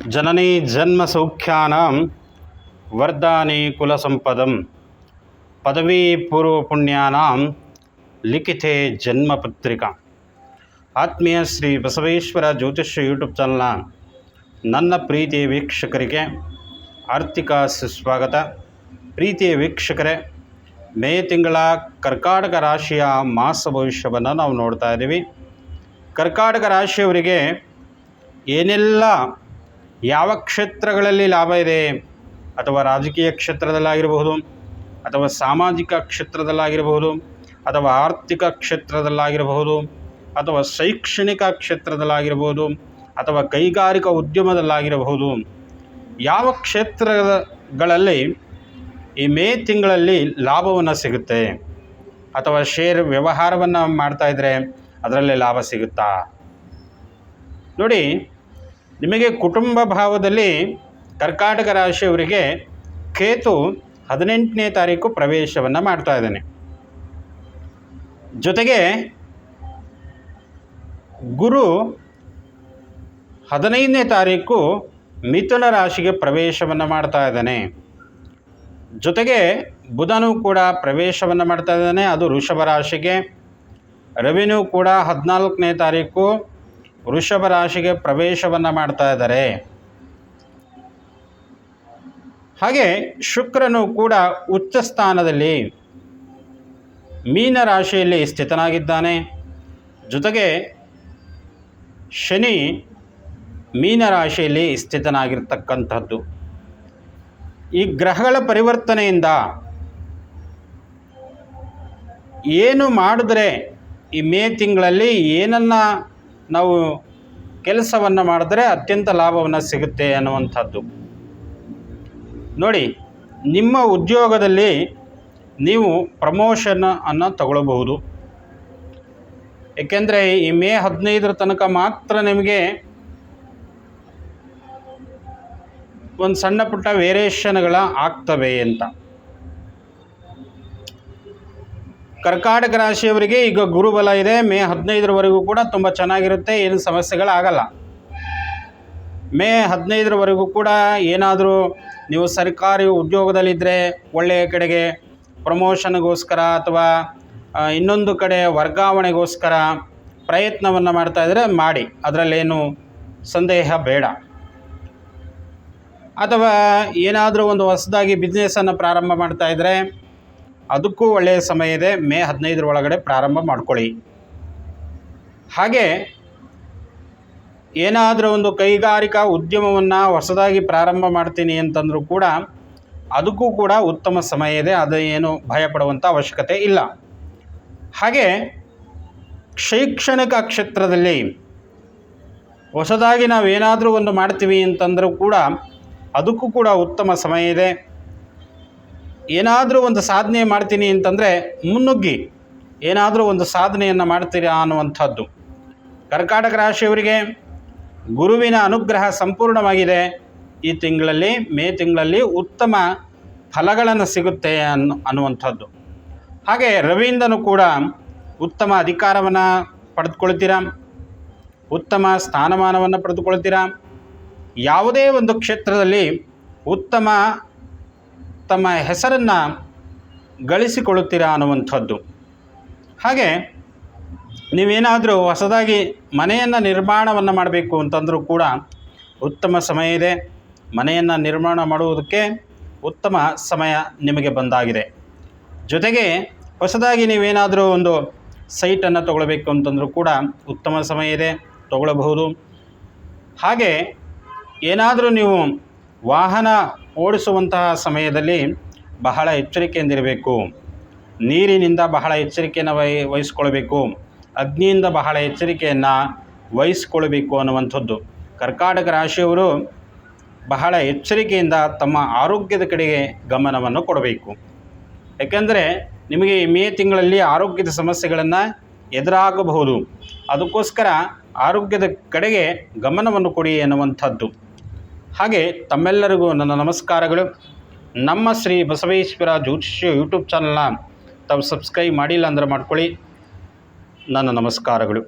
ಜನನಿ ಜನ್ಮ ಸೌಖ್ಯಾನಾಂ ವರ್ಧಾನಿ ಕುಲಸಂಪದಂ ಪದವಿ ಪೂರ್ವ ಪುಣ್ಯಾನಾಂ ಲಿಖಿತೆ ಜನ್ಮಪತ್ರಿಕಾ ಆತ್ಮೀಯ ಶ್ರೀ ಬಸವೇಶ್ವರ ಜ್ಯೋತಿಷ್ಯ ಯೂಟ್ಯೂಬ್ ಚಾನಲ್ನ ನನ್ನ ಪ್ರೀತಿಯ ವೀಕ್ಷಕರಿಗೆ ಆರ್ಥಿಕ ಸುಸ್ವಾಗತ ಪ್ರೀತಿಯ ವೀಕ್ಷಕರೇ ಮೇ ತಿಂಗಳ ಕರ್ಕಾಟಕ ರಾಶಿಯ ಮಾಸ ಭವಿಷ್ಯವನ್ನು ನಾವು ನೋಡ್ತಾ ಇದ್ದೀವಿ। ಕರ್ಕಾಟಕ ರಾಶಿಯವರಿಗೆ ಏನೆಲ್ಲ ಯಾವ ಕ್ಷೇತ್ರಗಳಲ್ಲಿ ಲಾಭ ಇದೆ? ಅಥವಾ ರಾಜಕೀಯ ಕ್ಷೇತ್ರದಲ್ಲಾಗಿರಬಹುದು, ಅಥವಾ ಸಾಮಾಜಿಕ ಕ್ಷೇತ್ರದಲ್ಲಾಗಿರಬಹುದು, ಅಥವಾ ಆರ್ಥಿಕ ಕ್ಷೇತ್ರದಲ್ಲಾಗಿರಬಹುದು, ಅಥವಾ ಶೈಕ್ಷಣಿಕ ಕ್ಷೇತ್ರದಲ್ಲಾಗಿರಬಹುದು, ಅಥವಾ ಕೈಗಾರಿಕಾ ಉದ್ಯಮದಲ್ಲಾಗಿರಬಹುದು. ಯಾವ ಕ್ಷೇತ್ರಗಳಲ್ಲಿ ಈ ಮೇ ತಿಂಗಳಲ್ಲಿ ಲಾಭವನ್ನು ಸಿಗುತ್ತೆ? ಅಥವಾ ಶೇರ್ ವ್ಯವಹಾರವನ್ನು ಮಾಡ್ತಾಯಿದ್ರೆ ಅದರಲ್ಲಿ ಲಾಭ ಸಿಗುತ್ತಾ? ನೋಡಿ ನಿಮಗೆ ಕುಟುಂಬ ಭಾವದಲ್ಲಿ ಕರ್ಕಾಟಕ ರಾಶಿಯವರಿಗೆ ಕೇತು ಹದಿನೆಂಟನೇ ತಾರೀಕು ಪ್ರವೇಶವನ್ನು ಮಾಡ್ತಾ ಇದ್ದಾನೆ. ಜೊತೆಗೆ ಗುರು ಹದಿನೈದನೇ ತಾರೀಕು ಮಿಥುನ ರಾಶಿಗೆ ಪ್ರವೇಶವನ್ನು ಮಾಡ್ತಾ ಇದ್ದಾನೆ. ಜೊತೆಗೆ ಬುಧನು ಕೂಡ ಪ್ರವೇಶವನ್ನು ಮಾಡ್ತಾ ಇದ್ದಾನೆ. ಅದು ವೃಷಭ ರಾಶಿಗೆ. ರವಿನೂ ಕೂಡ ಹದಿನಾಲ್ಕನೇ ತಾರೀಕು ವೃಷಭ ರಾಶಿಗೆ ಪ್ರವೇಶವನ್ನು ಮಾಡ್ತಾ ಇದ್ದಾರೆ. ಹಾಗೆ ಶುಕ್ರನು ಕೂಡ ಉಚ್ಚ ಸ್ಥಾನದಲ್ಲಿ ಮೀನ ರಾಶಿಯಲ್ಲಿ ಸ್ಥಿತನಾಗಿದ್ದಾನೆ. ಜೊತೆಗೆ ಶನಿ ಮೀನ ರಾಶಿಯಲ್ಲಿ ಸ್ಥಿತನಾಗಿರ್ತಕ್ಕಂಥದ್ದು. ಈ ಗ್ರಹಗಳ ಪರಿವರ್ತನೆಯಿಂದ ಏನು ಮಾಡಿದ್ರೆ ಈ ಮೇ ತಿಂಗಳಲ್ಲಿ ಏನನ್ನು ನಾವು ಕೆಲಸವನ್ನು ಮಾಡಿದ್ರೆ ಅತ್ಯಂತ ಲಾಭವನ್ನು ಸಿಗುತ್ತೆ ಅನ್ನುವಂಥದ್ದು. ನೋಡಿ, ನಿಮ್ಮ ಉದ್ಯೋಗದಲ್ಲಿ ನೀವು ಪ್ರಮೋಷನ್ ಅನ್ನು ತಗೊಳ್ಬಹುದು. ಏಕೆಂದರೆ ಈ ಮೇ ಹದಿನೈದರ ತನಕ ಮಾತ್ರ ನಿಮಗೆ ಒಂದು ಸಣ್ಣ ಪುಟ್ಟ ವೇರಿಯೇಷನ್ಗಳ ಆಗ್ತವೆ ಅಂತ. ಕರ್ಕಾಟಕ ರಾಶಿಯವರಿಗೆ ಈಗ ಗುರುಬಲ ಇದೆ. ಮೇ ಹದಿನೈದರವರೆಗೂ ಕೂಡ ತುಂಬ ಚೆನ್ನಾಗಿರುತ್ತೆ. ಏನು ಸಮಸ್ಯೆಗಳಾಗಲ್ಲ. ಮೇ ಹದಿನೈದರವರೆಗೂ ಕೂಡ ಏನಾದರೂ ನೀವು ಸರ್ಕಾರಿ ಉದ್ಯೋಗದಲ್ಲಿದ್ದರೆ ಒಳ್ಳೆಯ ಕಡೆಗೆ ಪ್ರಮೋಷನ್ಗೋಸ್ಕರ ಅಥವಾ ಇನ್ನೊಂದು ಕಡೆ ವರ್ಗಾವಣೆಗೋಸ್ಕರ ಪ್ರಯತ್ನವನ್ನು ಇದ್ದರೆ ಮಾಡಿ. ಅದರಲ್ಲೇನು ಸಂದೇಹ ಬೇಡ. ಅಥವಾ ಏನಾದರೂ ಒಂದು ಹೊಸದಾಗಿ ಬಿಸ್ನೆಸ್ಸನ್ನು ಪ್ರಾರಂಭ ಮಾಡ್ತಾಯಿದ್ರೆ ಅದಕ್ಕೂ ಒಳ್ಳೆಯ ಸಮಯ ಇದೆ. ಮೇ ಹದಿನೈದರ ಒಳಗಡೆ ಪ್ರಾರಂಭ ಮಾಡ್ಕೊಳ್ಳಿ. ಹಾಗೆ ಏನಾದರೂ ಒಂದು ಕೈಗಾರಿಕಾ ಉದ್ಯಮವನ್ನು ಹೊಸದಾಗಿ ಪ್ರಾರಂಭ ಮಾಡ್ತೀನಿ ಅಂತಂದರೂ ಕೂಡ ಅದಕ್ಕೂ ಕೂಡ ಉತ್ತಮ ಸಮಯ ಇದೆ. ಅದು ಏನು ಭಯಪಡುವಂಥ ಅವಶ್ಯಕತೆ ಇಲ್ಲ. ಹಾಗೆ ಶೈಕ್ಷಣಿಕ ಕ್ಷೇತ್ರದಲ್ಲಿ ಹೊಸದಾಗಿ ನಾವು ಏನಾದರೂ ಒಂದು ಮಾಡ್ತೀವಿ ಅಂತಂದರೂ ಕೂಡ ಅದಕ್ಕೂ ಕೂಡ ಉತ್ತಮ ಸಮಯ ಇದೆ. ಏನಾದರೂ ಒಂದು ಸಾಧನೆ ಮಾಡ್ತೀನಿ ಅಂತಂದರೆ ಮುನ್ನುಗ್ಗಿ. ಏನಾದರೂ ಒಂದು ಸಾಧನೆಯನ್ನು ಮಾಡ್ತೀರಾ ಅನ್ನುವಂಥದ್ದು. ಕರ್ಕಾಟಕ ರಾಶಿಯವರಿಗೆ ಗುರುವಿನ ಅನುಗ್ರಹ ಸಂಪೂರ್ಣವಾಗಿದೆ. ಈ ತಿಂಗಳಲ್ಲಿ, ಮೇ ತಿಂಗಳಲ್ಲಿ ಉತ್ತಮ ಫಲಗಳನ್ನು ಸಿಗುತ್ತೆ ಅನ್ನು ಅನ್ನುವಂಥದ್ದು. ಹಾಗೆ ರವಿಯಿಂದನೂ ಕೂಡ ಉತ್ತಮ ಅಧಿಕಾರವನ್ನು ಪಡೆದುಕೊಳ್ತೀರಾ? ಉತ್ತಮ ಸ್ಥಾನಮಾನವನ್ನು ಪಡೆದುಕೊಳ್ತೀರಾ? ಯಾವುದೇ ಒಂದು ಕ್ಷೇತ್ರದಲ್ಲಿ ಉತ್ತಮ ತಮ್ಮ ಹೆಸರನ್ನು ಗಳಿಸಿಕೊಳ್ಳುತ್ತೀರಾ ಅನ್ನುವಂಥದ್ದು. ಹಾಗೆ ನೀವೇನಾದರೂ ಹೊಸದಾಗಿ ಮನೆಯನ್ನು ನಿರ್ಮಾಣವನ್ನು ಮಾಡಬೇಕು ಅಂತಂದರೂ ಕೂಡ ಉತ್ತಮ ಸಮಯ ಇದೆ. ಮನೆಯನ್ನು ನಿರ್ಮಾಣ ಮಾಡುವುದಕ್ಕೆ ಉತ್ತಮ ಸಮಯ ನಿಮಗೆ ಬಂದಾಗಿದೆ. ಜೊತೆಗೆ ಹೊಸದಾಗಿ ನೀವೇನಾದರೂ ಒಂದು ಸೈಟನ್ನು ತಗೊಳ್ಬೇಕು ಅಂತಂದರೂ ಕೂಡ ಉತ್ತಮ ಸಮಯ ಇದೆ. ತಗೊಳ್ಳಬಹುದು. ಹಾಗೆ ಏನಾದರೂ ನೀವು ವಾಹನ ಓಡಿಸುವಂತಹ ಸಮಯದಲ್ಲಿ ಬಹಳ ಎಚ್ಚರಿಕೆಯಿಂದಿರಬೇಕು. ನೀರಿನಿಂದ ಬಹಳ ಎಚ್ಚರಿಕೆಯನ್ನು ವಹಿ ವಹಿಸ್ಕೊಳ್ಬೇಕು. ಅಗ್ನಿಯಿಂದ ಬಹಳ ಎಚ್ಚರಿಕೆಯನ್ನು ವಹಿಸ್ಕೊಳ್ಬೇಕು ಅನ್ನುವಂಥದ್ದು. ಕರ್ಕಾಟಕ ರಾಶಿಯವರು ಬಹಳ ಎಚ್ಚರಿಕೆಯಿಂದ ತಮ್ಮ ಆರೋಗ್ಯದ ಕಡೆಗೆ ಗಮನವನ್ನು ಕೊಡಬೇಕು. ಯಾಕೆಂದರೆ ನಿಮಗೆ ಮೇ ತಿಂಗಳಲ್ಲಿ ಆರೋಗ್ಯದ ಸಮಸ್ಯೆಗಳನ್ನು ಎದುರಾಗಬಹುದು. ಅದಕ್ಕೋಸ್ಕರ ಆರೋಗ್ಯದ ಕಡೆಗೆ ಗಮನವನ್ನು ಕೊಡಿ ಎನ್ನುವಂಥದ್ದು ಹಾಗೆ ತಮ್ಮೆಲ್ಲರಿಗೂ ನನ್ನ ನಮಸ್ಕಾರಗಳು. ನಮ್ಮ ಶ್ರೀ ಬಸವೇಶ್ವರ ಜ್ಯೋತಿಷ್ಯ ಯೂಟ್ಯೂಬ್ ಚಾನಲ್ನ ತಾವು ಸಬ್ಸ್ಕ್ರೈಬ್ ಮಾಡಿಲ್ಲ ಅಂದರೆ ಮಾಡ್ಕೊಳ್ಳಿ. ನನ್ನ ನಮಸ್ಕಾರಗಳು.